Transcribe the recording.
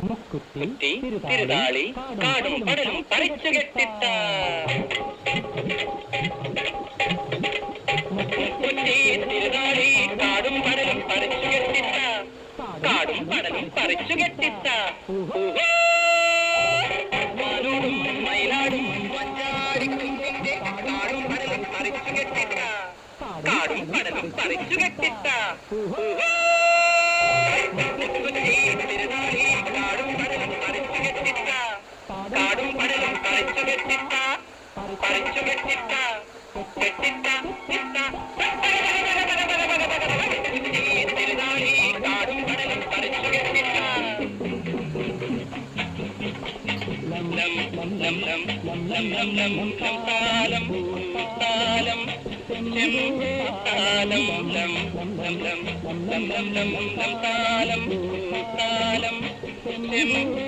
മുക്കുത്തി കുത്തി തിരുതാളി കാടും കടലും പറിച്ചു കെട്ടിത്ത മുക്കുത്തി തിരുതാളി കാടും കടലും പറിച്ചു കെട്ടിത്ത കാടും കടലും പറിച്ചു കെട്ടിത്ത മാനോടും മയിലാടും വഞ്ചാരിക്കുന്നിന്റെ കാടും കടലും പറിച്ചു കെട്ടിത്ത കാടും കടലും പറിച്ചു കെട്ടിത്ത കാടും പടലും കളിച്ചു വെച്ചിട്ട കളിച്ചു വെച്ചിട്ട വെച്ചിട്ട കാടും പടലും കളിച്ചു വെച്ചിട്ട സംസാരം സംസാരം താലം ലം ലം ലം ലം ലം ലം താലം താലം ചെമ്പ്